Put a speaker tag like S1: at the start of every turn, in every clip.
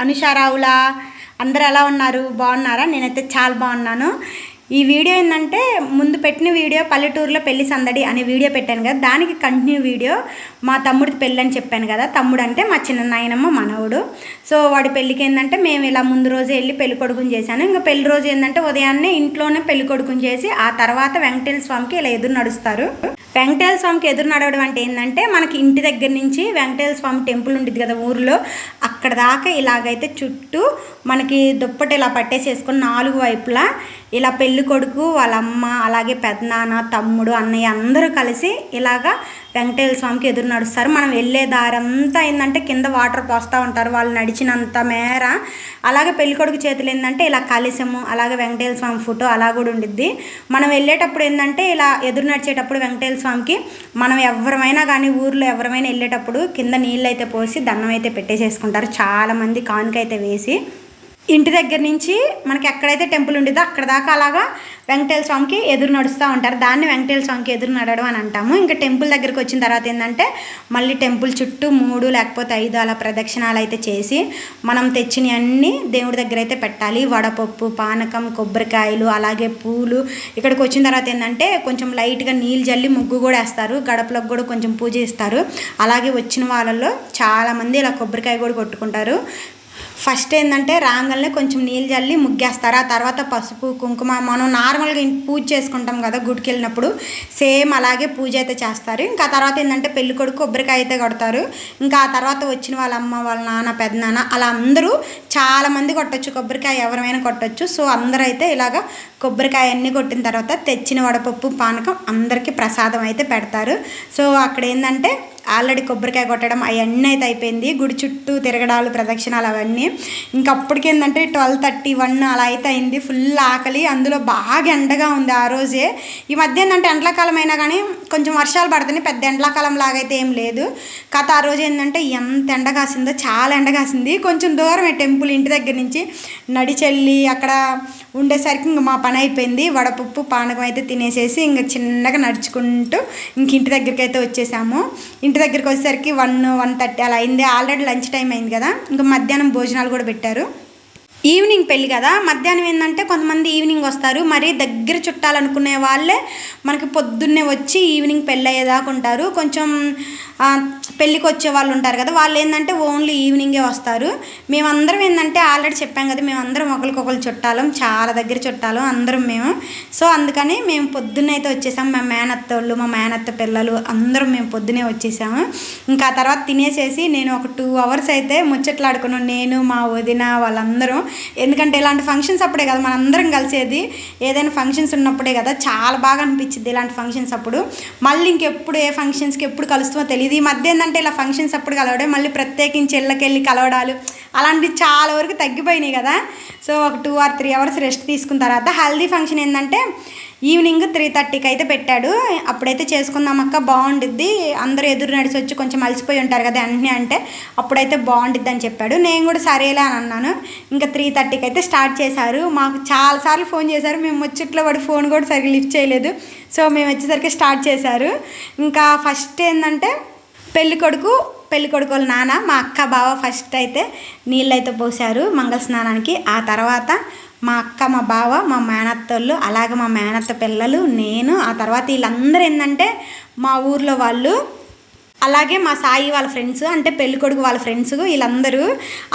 S1: అనుషారావులా? అందరు ఎలా ఉన్నారు? బాగున్నారా? నేనైతే చాలా బాగున్నాను. ఈ వీడియో ఏంటంటే ముందు పెట్టిన వీడియో పల్లెటూరులో పెళ్ళి సందడి అనే వీడియో పెట్టాను కదా. దానికి కంటిన్యూ వీడియో మా తమ్ముడిది పెళ్ళి అని చెప్పాను కదా. తమ్ముడు అంటే మా చిన్న నాయనమ్మ మనవుడు. సో వాడి పెళ్ళికి ఏంటంటే మేము ఇలా ముందు రోజు వెళ్ళి పెళ్ళి కొడుకుని చేశాను. ఇంకా పెళ్ళి రోజు ఏంటంటే ఉదయాన్నే ఇంట్లోనే పెళ్ళి కొడుకుని చేసి ఆ తర్వాత వెంకటేశ్వర స్వామికి ఇలా ఎదురు నడుస్తారు. వెంకటేశ్వర స్వామికి ఎదురు నడవడం అంటే ఏంటంటే మనకి ఇంటి దగ్గర నుంచి వెంకటేశ్వర స్వామి టెంపుల్ ఉంటుంది కదా ఊరిలో. అక్కడ దాకా ఇలాగైతే చుట్టూ మనకి దుప్పటి ఇలా పట్టేసేసుకొని నాలుగు వైపులా ఇలా పెళ్ళి కొడుకు వాళ్ళ అమ్మ అలాగే పెద్దనాన్న తమ్ముడు అన్నయ్య అందరూ కలిసి ఇలాగా వెంకటేశ్వర స్వామికి ఎదురు నడుస్తారు. మనం వెళ్ళే దారంతా ఏంటంటే కింద వాటర్ పోస్తూ ఉంటారు వాళ్ళు నడిచినంత మేర. అలాగే పెళ్ళి కొడుకు చేతులు ఏంటంటే ఇలా కలిసము అలాగే వెంకటేశ్వర స్వామి ఫోటో అలా కూడా ఉండిద్ది. మనం వెళ్ళేటప్పుడు ఏంటంటే ఇలా ఎదురు నడిచేటప్పుడు వెంకటేశ్వర స్వామికి మనం ఎవరమైనా కానీ ఊర్లో ఎవరమైనా వెళ్ళేటప్పుడు కింద నీళ్ళు అయితే పోసి దండం అయితే పెట్టేసేసుకుంటారు. చాలామంది కానుకైతే వేసి ఇంటి దగ్గర నుంచి మనకి ఎక్కడైతే టెంపుల్ ఉండేదో అక్కడ దాకా అలాగా వెంకటేశ్వర స్వామికి ఎదురు నడుస్తూ ఉంటారు. దాన్ని వెంకటేశ్వర స్వామికి ఎదురు నడవడం అని అంటాము. ఇంకా టెంపుల్ దగ్గరికి వచ్చిన తర్వాత ఏంటంటే మళ్ళీ టెంపుల్ చుట్టూ మూడు లేకపోతే ఐదు అలా ప్రదక్షిణాలు అయితే చేసి మనం తెచ్చినవన్నీ దేవుడి దగ్గర అయితే పెట్టాలి. వడపప్పు పానకం కొబ్బరికాయలు అలాగే పూలు. ఇక్కడికి వచ్చిన తర్వాత ఏంటంటే కొంచెం లైట్గా నీళ్ళు జల్లి ముగ్గు కూడా వేస్తారు. గడపలకు కూడా కొంచెం పూజ ఇస్తారు అలాగే వచ్చిన వాళ్ళల్లో చాలామంది ఇలా కొబ్బరికాయ కూడా కొట్టుకుంటారు. ఫస్ట్ ఏంటంటే రాంగల్ని కొంచెం నీళ్ళు చల్లి ముగ్గేస్తారు. ఆ తర్వాత పసుపు కుంకుమ మనం నార్మల్గా పూజ చేసుకుంటాం కదా గుడికి వెళ్ళినప్పుడు సేమ్ అలాగే పూజ అయితే చేస్తారు. ఇంకా తర్వాత ఏంటంటే పెళ్ళి కొడుకు కొబ్బరికాయ అయితే కొడతారు. ఇంకా ఆ తర్వాత వచ్చిన వాళ్ళ అమ్మ వాళ్ళ నాన్న పెద్దనాన్న అలా అందరూ చాలామంది కొట్టచ్చు. కొబ్బరికాయ ఎవరైనా కొట్టచ్చు. సో అందరూ అయితే ఇలాగ కొబ్బరికాయ అన్నీ కొట్టిన తర్వాత తెచ్చిన వడపప్పు పానకం అందరికీ ప్రసాదం అయితే పెడతారు. సో అక్కడ ఏంటంటే ఆల్రెడీ కొబ్బరికాయ కొట్టడం అవన్నీ అయితే అయిపోయింది. గుడి చుట్టూ తిరగడాలు ప్రదక్షిణాలు అవన్నీ. ఇంకా అప్పటికేందంటే ట్వెల్వ్ థర్టీ వన్ అలా అయితే అయింది. ఫుల్ ఆకలి. అందులో బాగా ఎండగా ఉంది ఆ రోజే. ఈ మధ్య ఏంటంటే ఎండాకాలం అయినా కానీ కొంచెం వర్షాలు పడుతున్నాయి. పెద్ద ఎండాకాలం లాగైతే ఏం లేదు. కథ ఆ రోజు ఏంటంటే ఎంత ఎండ కాసిందో చాలా ఎండ కాసింది. కొంచెం దూరమే టెంపుల్ ఇంటి దగ్గర నుంచి నడిచెల్లి అక్కడ ఉండేసరికి ఇంక మా పని అయిపోయింది. వడపప్పు పానకం అయితే తినేసేసి ఇంకా చిన్నగా నడుచుకుంటూ ఇంక ఇంటి దగ్గరికి అయితే వచ్చేసాము. ఇంటి దగ్గరికి వచ్చేసరికి వన్ వన్ థర్టీ అలా అయింది. ఆల్రెడీ లంచ్ టైం అయింది కదా. ఇంకా మధ్యాహ్నం భోజనాలు కూడా పెట్టారు. ఈవినింగ్ పెళ్ళి కదా. మధ్యాహ్నం ఏంటంటే కొంతమంది ఈవినింగ్ వస్తారు. మరి దగ్గర చుట్టాలనుకునే వాళ్ళే మనకి పొద్దున్నే వచ్చి ఈవినింగ్ పెళ్ళి అయ్యేదాకా ఉంటారు. కొంచెం పెళ్ళికి వచ్చే వాళ్ళు ఉంటారు కదా వాళ్ళు ఏంటంటే ఓన్లీ ఈవినింగే వస్తారు. మేమందరం ఏంటంటే ఆల్రెడీ చెప్పాం కదా మేమందరం ఒకరికొకరు చుట్టాలం చాలా దగ్గర చుట్టాలం అందరం మేము. సో అందుకని మేము పొద్దున్నే అయితే వచ్చేసాము మా మేనత్త వాళ్ళు మా మేనత్త పిల్లలు అందరం మేము పొద్దునే వచ్చేసాము. ఇంకా తర్వాత తినేసేసి నేను ఒక టూ అవర్స్ అయితే ముచ్చట్లాడుకున్నాను నేను మా వదిన వాళ్ళందరం. ఎందుకంటే ఇలాంటి ఫంక్షన్స్ అప్పుడే కదా మనందరం కలిసేది. ఏదైనా ఫంక్షన్స్ ఉన్నప్పుడే కదా చాలా బాగా అనిపించింది ఇలాంటి ఫంక్షన్స్ అప్పుడు. మళ్ళీ ఇంకెప్పుడు ఏ ఫంక్షన్స్కి ఎప్పుడు కలుస్తామో తెలియదు ఇది మధ్య ఏంటంటే ఇలా ఫంక్షన్స్ అప్పుడు కలవడం మళ్ళీ ప్రత్యేకించి ఇళ్ళకెళ్ళి కలవడాలు అలాంటివి చాలా వరకు తగ్గిపోయినాయి కదా. సో ఒక two or three hours rest తీసుకున్న తర్వాత హల్దీ ఫంక్షన్ ఏంటంటే ఈవినింగ్ త్రీ థర్టీకి అయితే పెట్టాడు. అప్పుడైతే చేసుకుందాం అక్క బాగుండిద్ది. అందరూ ఎదురు నడిచి వచ్చి కొంచెం అలసిపోయి ఉంటారు కదా అన్నీ అంటే అప్పుడైతే బాగుండిద్ది అని చెప్పాడు. నేను కూడా సరేలే అని అన్నాను. ఇంకా త్రీ థర్టీకి అయితే స్టార్ట్ చేశారు. మాకు చాలాసార్లు ఫోన్ చేశారు. మేము వచ్చిట్లో వాడు ఫోన్ కూడా సరిగ్గా లిఫ్ట్ చేయలేదు. సో మేము వచ్చేసరికి స్టార్ట్ చేశారు. ఇంకా ఫస్ట్ ఏంటంటే పెళ్ళి కొడుకు పెళ్ళి కొడుకు వాళ్ళ నాన్న మా అక్క బావ ఫస్ట్ అయితే నీళ్ళైతే పోసారు మంగళ స్నానానికి ఆ తర్వాత మా అక్క మా బావ మా మేనత్తోళ్ళు అలాగే మా మేనత్త పిల్లలు నేను ఆ తర్వాత వీళ్ళందరూ ఏంటంటే మా ఊర్లో వాళ్ళు అలాగే మా సాయి వాళ్ళ ఫ్రెండ్స్ అంటే పెళ్ళి కొడుకు వాళ్ళ ఫ్రెండ్స్ వీళ్ళందరూ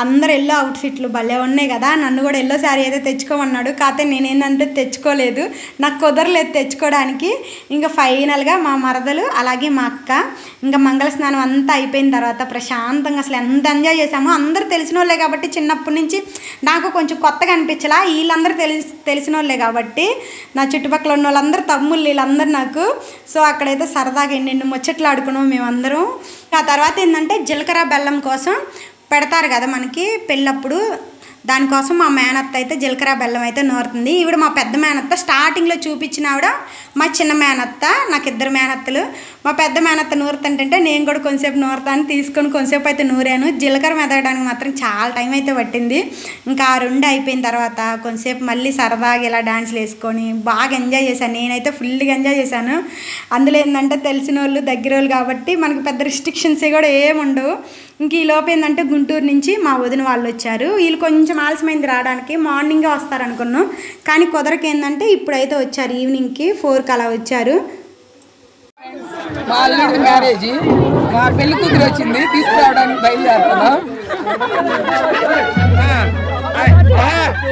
S1: అందరు ఎల్లో అవుట్ఫిట్లు భలే ఉన్నాయి కదా నన్ను కూడా ఎల్లో శారీ అయితే తెచ్చుకోమన్నాడు. కాకపోతే నేనేంటంటే తెచ్చుకోలేదు. నాకు కుదరలేదు తెచ్చుకోవడానికి. ఇంకా ఫైనల్గా మా మరదలు అలాగే మా అక్క ఇంకా మంగళ స్నానం అంతా అయిపోయిన తర్వాత ప్రశాంతంగా అసలు ఎంత ఎంజాయ్ చేసామో అందరూ తెలిసిన వాళ్ళే కాబట్టి చిన్నప్పటి నుంచి నాకు కొంచెం కొత్తగా అనిపించలా. వీళ్ళందరూ తెలిసి తెలిసిన వాళ్ళే కాబట్టి నా చుట్టుపక్కల ఉన్న వాళ్ళందరూ తమ్ముళ్ళు వీళ్ళందరూ నాకు. సో అక్కడైతే సరదాగా ఎన్నెన్ని ముచ్చట్లు ఆడుకున్నాం మేమందరం. ఆ తర్వాత ఏంటంటే జీలకర్ర బెల్లం కోసం పెడతారు కదా మనకి పెళ్ళప్పుడు. దానికోసం మా మేనత్త అయితే జీలకర్ర బెల్లం అయితే నూరుతుంది. ఈవిడ మా పెద్ద మేనత్త స్టార్టింగ్లో చూపించిన ఆవిడ మా చిన్న మేనత్త నాకు ఇద్దరు మేనత్తలు. మా పెద్ద మేనత్త నూరుతుంటే నేను కూడా కొంచెంసేపు నూరుతాను తీసుకొని కొంచెంసేపు అయితే నూరాను. జీలకర్ర మెదగడానికి మాత్రం చాలా టైం అయితే పట్టింది. ఇంకా ఆ రెండు అయిపోయిన తర్వాత కొంచెంసేపు మళ్ళీ సరదాగా ఇలా డాన్స్లు వేసుకొని బాగా ఎంజాయ్ చేశాను. నేనైతే ఫుల్గా ఎంజాయ్ చేశాను. అందులో ఏంటంటే తెలిసిన వాళ్ళు దగ్గర వాళ్ళు కాబట్టి మనకు పెద్ద రిస్ట్రిక్షన్స్ కూడా ఏముండవు ఇంక ఈ లోపు ఏంటంటే గుంటూరు నుంచి మా వదిన వాళ్ళు వచ్చారు. వీళ్ళు కొంచెం ఆలస్యమైంది రావడానికి. మార్నింగే వస్తారనుకున్నాం. కానీ కుదరకి ఏంటంటే ఇప్పుడైతే వచ్చారు. ఈవినింగ్కి ఫోర్కి అలా వచ్చారు.
S2: మా అల్లుడి మ్యారేజ్. మా పెళ్ళి కూతురు వచ్చింది. తీసుకురావడానికి బయలుదేరుతున్నాం.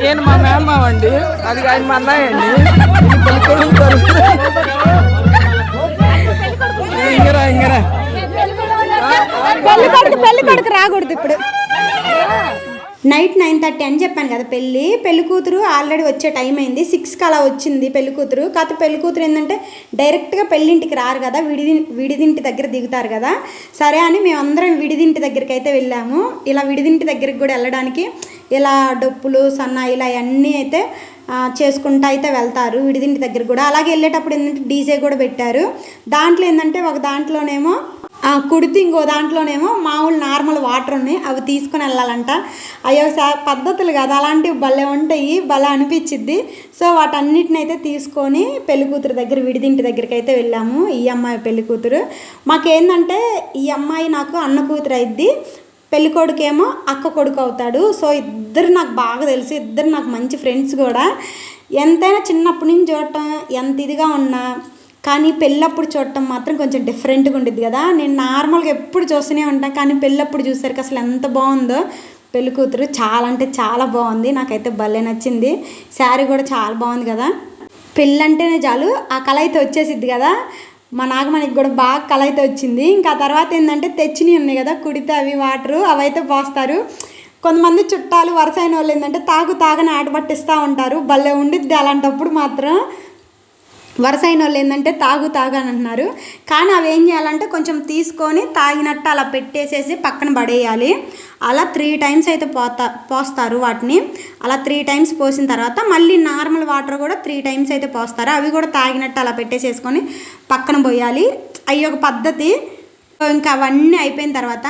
S2: ఈయన మా మేనమావ అండి అది ఆయన మా అన్నయ్య అండి. ఈ పెళ్ళి కొడుకు ఇంగరా ఇంగరా.
S1: పెళ్ళి కొడుకు పెళ్ళి కొడుకు రాకూడదు ఇప్పుడు. నైట్ నైన్ థర్టీ అని చెప్పాను కదా పెళ్ళి. పెళ్ళి కూతురు ఆల్రెడీ వచ్చే టైం అయింది. సిక్స్కి అలా వచ్చింది పెళ్ళి కూతురు. కాకపోతే పెళ్ళి కూతురు ఏంటంటే డైరెక్ట్గా పెళ్ళింటికి రారు కదా. విడిది విడిదింటి దగ్గర దిగుతారు కదా. సరే అని మేమందరం విడిదింటి దగ్గరికి అయితే వెళ్ళాము. ఇలా విడిదింటి దగ్గరికి కూడా వెళ్ళడానికి ఇలా డప్పులు సన్నాయిలు అవన్నీ అయితే చేసుకుంటూ అయితే వెళ్తారు. విడిదింటి దగ్గర కూడా. అలాగే వెళ్ళేటప్పుడు ఏంటంటే డీజే కూడా పెట్టారు. దాంట్లో ఏంటంటే ఒక దాంట్లోనేమో కుడితే ఇంకో దాంట్లోనేమో మామూలు నార్మల్ వాటర్ ఉన్నాయి అవి తీసుకొని వెళ్ళాలంట. అయ్యో పద్ధతులు కదా అలాంటివి భలే ఉంటాయి భలే అనిపించిద్ది. సో వాటన్నిటిని అయితే తీసుకొని పెళ్ళి కూతురు దగ్గర విడిదింటి దగ్గరికి అయితే వెళ్ళాము ఈ అమ్మాయి పెళ్ళి కూతురు మాకేందంటే ఈ అమ్మాయి నాకు అన్న కూతురు అయిద్ది పెళ్ళి కొడుకేమో అక్క కొడుకు అవుతాడు. సో ఇద్దరు నాకు బాగా తెలుసు ఇద్దరు నాకు మంచి ఫ్రెండ్స్ కూడా. ఎంతైనా చిన్నప్పటి నుంచి చూడటం ఎంత ఇదిగా ఉన్నా కానీ పెళ్ళప్పుడు చూడటం మాత్రం కొంచెం డిఫరెంట్గా ఉండిద్ది కదా. నేను నార్మల్గా ఎప్పుడు చూస్తూనే ఉంటాను కానీ పెళ్ళప్పుడు చూసరికి అసలు ఎంత బాగుందో. పెళ్ళి కూతురు చాలా అంటే చాలా బాగుంది నాకైతే భలే నచ్చింది. శారీ కూడా చాలా బాగుంది కదా. పెళ్ళంటేనే చాలు ఆ కళ అయితే వచ్చేసిద్ది కదా. మా నాగమణికి కూడా బాగా కళ అయితే వచ్చింది. ఇంకా తర్వాత ఏంటంటే తెచ్చినవి ఉన్నాయి కదా కుడితే అవి వాటరు అవైతే పోస్తారు. కొంతమంది చుట్టాలు వరుస అయిన వాళ్ళు ఏంటంటే తాగు తాగని ఆట పట్టిస్తూ ఉంటారు. భలే ఉండిద్ది అలాంటప్పుడు మాత్రం. వరుస అయిన వాళ్ళు ఏంటంటే తాగు తాగని అంటున్నారు. కానీ అవి ఏం చేయాలంటే కొంచెం తీసుకొని తాగినట్టు అలా పెట్టేసేసి పక్కన పడేయాలి. అలా త్రీ టైమ్స్ అయితే పోతా పోస్తారు వాటిని. అలా త్రీ టైమ్స్ పోసిన తర్వాత మళ్ళీ నార్మల్ వాటర్ కూడా త్రీ టైమ్స్ అయితే పోస్తారు. అవి కూడా తాగినట్టు అలా పెట్టేసేసుకొని పక్కన పోయాలి. అవి ఒక పద్ధతి. ఇంకా అవన్నీ అయిపోయిన తర్వాత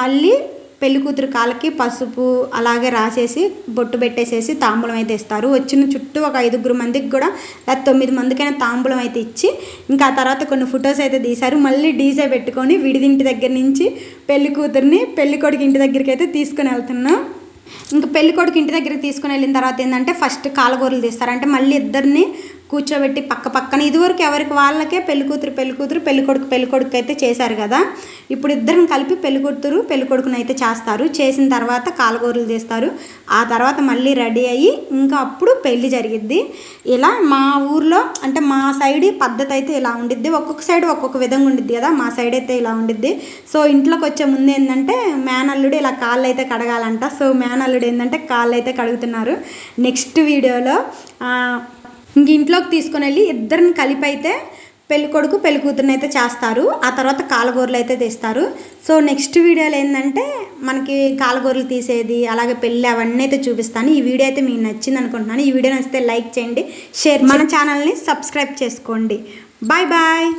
S1: మళ్ళీ పెళ్ళి కూతురు కాళ్ళకి పసుపు అలాగే రాసేసి బొట్టు పెట్టేసేసి తాంబూలం అయితే ఇస్తారు. వచ్చిన చుట్టూ ఒక ఐదుగురు మందికి కూడా లేదా తొమ్మిది మందికైనా తాంబూలం అయితే ఇచ్చి ఇంకా ఆ తర్వాత కొన్ని ఫొటోస్ అయితే తీశారు. మళ్ళీ డీజే పెట్టుకొని విడిదింటి దగ్గర నుంచి పెళ్ళి కూతుర్ని పెళ్ళి కొడుకు ఇంటి దగ్గరికి అయితే తీసుకుని వెళ్తున్నాం. ఇంకా పెళ్ళి కొడుకు ఇంటి దగ్గరికి తీసుకుని వెళ్ళిన తర్వాత ఏంటంటే ఫస్ట్ కాలగూరలు తీస్తారు. అంటే మళ్ళీ ఇద్దరిని కూర్చోబెట్టి పక్క పక్కన ఇదివరకు ఎవరికి వాళ్ళకే పెళ్ళి కూతురు పెళ్ళి కూతురు పెళ్ళి కొడుకు పెళ్ళి కొడుకు అయితే చేశారు కదా. ఇప్పుడు ఇద్దరం కలిపి పెళ్ళి కూతురు పెళ్ళి అయితే చేస్తారు. చేసిన తర్వాత కాలగూరలు తీస్తారు. ఆ తర్వాత మళ్ళీ రెడీ అయ్యి ఇంకా అప్పుడు పెళ్ళి జరిగిద్ది. ఇలా మా ఊర్లో అంటే మా సైడ్ పద్ధతి అయితే ఇలా ఉండిద్ది. ఒక్కొక్క సైడ్ ఒక్కొక్క విధంగా ఉండిద్ది కదా. మా సైడ్ అయితే ఇలా ఉండిద్ది. సో ఇంట్లోకి వచ్చే ముందు ఏంటంటే మేనల్లుడు ఇలా కాళ్ళు అయితే కడగాలంట. సో మేనల్లుడు ఏంటంటే కాళ్ళు అయితే కడుగుతున్నారు. నెక్స్ట్ వీడియోలో ఇంక ఇంట్లోకి తీసుకొని వెళ్ళి ఇద్దరిని కలిపి అయితే పెళ్ళి కొడుకు పెళ్ళి కూతురుని అయితే చేస్తారు. ఆ తర్వాత కాలగూరలు అయితే తీస్తారు. సో నెక్స్ట్ వీడియోలో ఏంటంటే మనకి కాలగూరలు తీసేది అలాగే పెళ్ళి అవన్నీ అయితే చూపిస్తాను. ఈ వీడియో అయితే మీకు నచ్చింది అనుకుంటున్నాను. ఈ వీడియో నచ్చితే లైక్ చేయండి షేర్ మన ఛానల్ని సబ్స్క్రైబ్ చేసుకోండి. Bye bye.